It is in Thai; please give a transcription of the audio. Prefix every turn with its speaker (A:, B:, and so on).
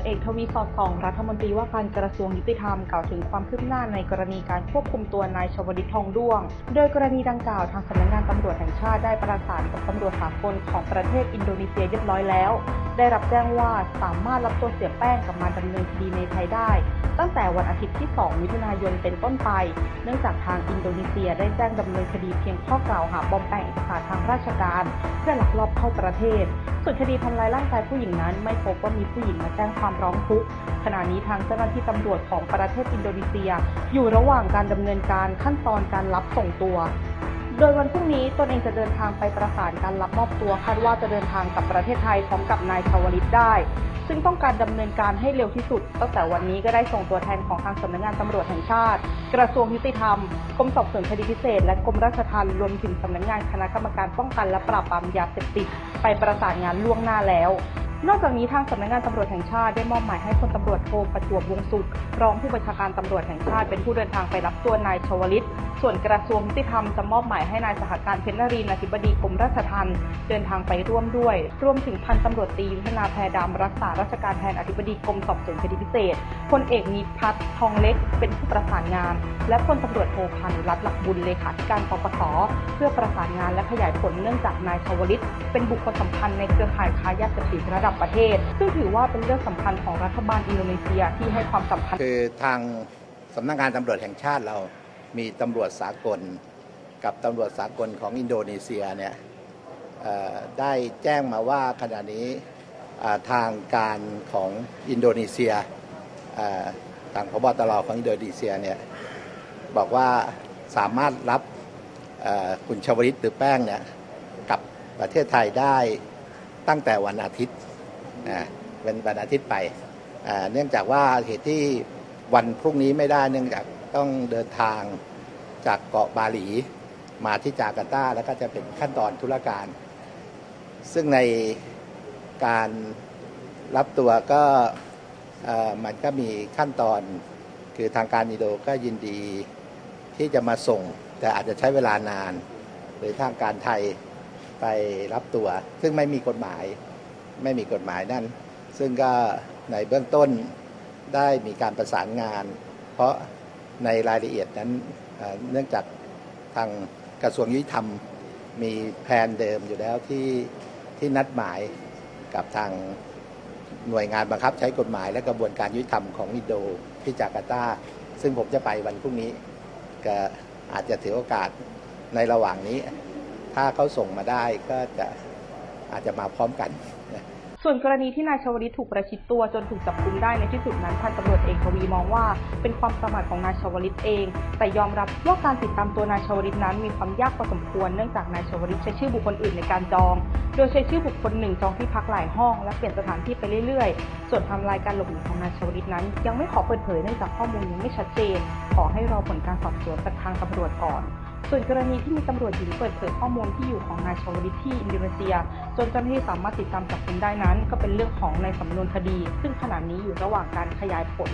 A: จเอกทวีสอดส่องรัฐมนตรีว่าการกระทรวงยุติธรรมกล่าวถึงความคืบหน้าในกรณีการควบคุมตัวนายชวลิตทองด้วง โดยกรณีดังกล่าวทางสำนักงานตำรวจแห่งชาติได้ประสานกับตำรวจสากลของประเทศอินโดนีเซียเรียบร้อยแล้ว ได้รับแจ้งว่าสามารถรับตัวเสียแป้งกลับมาดำเนินคดีในไทยได้ ตั้งแต่วันอาทิตย์ที่ 2 มิถุนายนเป็นต้นไป เนื่องจากทางอินโดนีเซียได้แจ้งดำเนินคดีเพียงข้อกล่าวหาบอมแปลงเอกสารทางราชการ เพื่อลักลอบเข้าประเทศ ส่วนคดีทำลายร่างกายผู้หญิงนั้น ไม่พบว่ามีผู้หญิงมาแจ้งความร้องทุกข์ขณะนี้ทางเจ้าหน้าที่ตำรวจของประเทศอินโดนีเซีย อยู่ระหว่างการดำเนินการขั้นตอนการรับส่งตัว โดยวันพรุ่งนี้ตนเองจะเดินทางไปประสานการรับมอบตัวคาดว่าจะเดินทางกลับประเทศไทยพร้อมกับนายชาวลิตได้ ซึ่งต้องการดำเนินการให้เร็วที่สุด ตั้งแต่วันนี้ก็ได้ส่งตัวแทนของทางสำนักงานตำรวจแห่งชาติ กระทรวงยุติธรรมกรมสอบสวนคดีพิเศษ และกรมราชทัณฑ์รวมถึงสำนักงานคณะกรรมการป้องกันและปราบปรามยาเสพติดไปประสานงานล่วงหน้าแล้ว นอกจากนี้ทางสำนักงานตำรวจแห่งชาติได้มอบหมายให้พลตำรวจโทประจวบวงสุขรองผู้บัญชาการตำรวจแห่งชาติเป็นผู้เดินทางไปรับตัวนายชวลิต ส่วนกระทรวงยุติธรรมจะมอบหมายให้นายสหการเพชรนรินอธิบดีกรมราชทัณฑ์เดินทางไปร่วมด้วย รวมถึงพันตำรวจตียุทธนาแพรดำรักษาราชการแทนอธิบดีกรมสอบสวนคดีพิเศษพลเอกนิพัฒน์ทองเล็กเป็นผู้ประสานงาน และพลตำรวจโทพานุรัตน์หลักบุญเลขาธิการปปสเพื่อประสานงานและขยายผลเนื่องจากนายชวลิต เป็นบุคคลสำคัญในเครือข่ายค้ายาเสพติดระดับประเทศ ซึ่งถือว่าเป็นเรื่องสำคัญของรัฐบาลอินโดนีเซียที่ให้ความสำคัญ
B: คือทางสำนักงานตำรวจแห่งชาติเรามีตำรวจสากล กับตำรวจสากลของอินโดนีเซียเนี่ยได้แจ้งมาว่าขณะนี้ทางการของอินโดนีเซียอ่าทางพบตรของอินโดนีเซียเนี่ยบอกว่าสามารถรับคุณชวลิตหรือแป้งเนี่ยกับประเทศไทยได้ตั้งแต่วันอาทิตย์ เป็นวันอาทิตย์ไป เนื่องจากว่าเหตุที่วันพรุ่งนี้ไม่ได้เนื่องจากต้องเดินทางจากเกาะบาหลีมาที่จาการ์ตาแล้วก็จะเป็นขั้นตอนธุรการ ซึ่งในการรับตัวก็มันก็มีขั้นตอนคือทางการอินโดก็ยินดีที่จะมาส่ง แต่อาจจะใช้เวลานาน หรือทางการไทยไปรับตัว ซึ่งไม่มีกฎหมาย ไม่มีกฎหมายนั่น ซึ่งก็ในเบื้องต้นได้มีการประสานงาน เพราะในรายละเอียดนั้นเนื่องจากทางกระทรวงยุติธรรมมีแผนเดิมอยู่แล้วที่ที่นัดหมายกับทางหน่วยงานบังคับใช้กฎหมายและกระบวนการยุติธรรมของอินโดที่จาการ์ตา ซึ่งผมจะไปวันพรุ่งนี้ก็อาจจะถือโอกาสในระหว่างนี้ ถ้าเขาส่งมาได้ก็จะ อาจจะมาพร้อมกัน
A: ส่วนกรณีที่นายชวลิตถูกประชิดตัวจนถูกจับกุมได้ในที่สุดนั้นพันตำรวจเอกทวีมองว่า เป็นความประมาทของนายชวลิตเอง แต่ยอมรับว่าการติดตามตัวนายชวลิตนั้นมีความยากพอสมควรเนื่องจากนายชวลิตใช้ชื่อบุคคลอื่นในการจอง โดยใช้ชื่อบุคคลหนึ่งจองที่พักหลายห้อง และเปลี่ยนสถานที่ไปเรื่อยๆ ส่วนทำลายการหลบหนีของนายชวลิตนั้น ยังไม่ขอเปิดเผยเนื่องจากข้อมูลยังไม่ชัดเจน ขอให้รอผลการสอบสวนจากทางตำรวจก่อน ส่วนกรณีที่มีตำรวจหญิงเปิดเผยข้อมูลที่อยู่ของนายชวลิตที่อินโดนีเซีย จนเจ้าหน้าที่สามารถติดตามจับกุมได้นั้น ก็เป็นเรื่องของในสำนวนคดี ซึ่งขณะนี้อยู่ระหว่างการขยายผล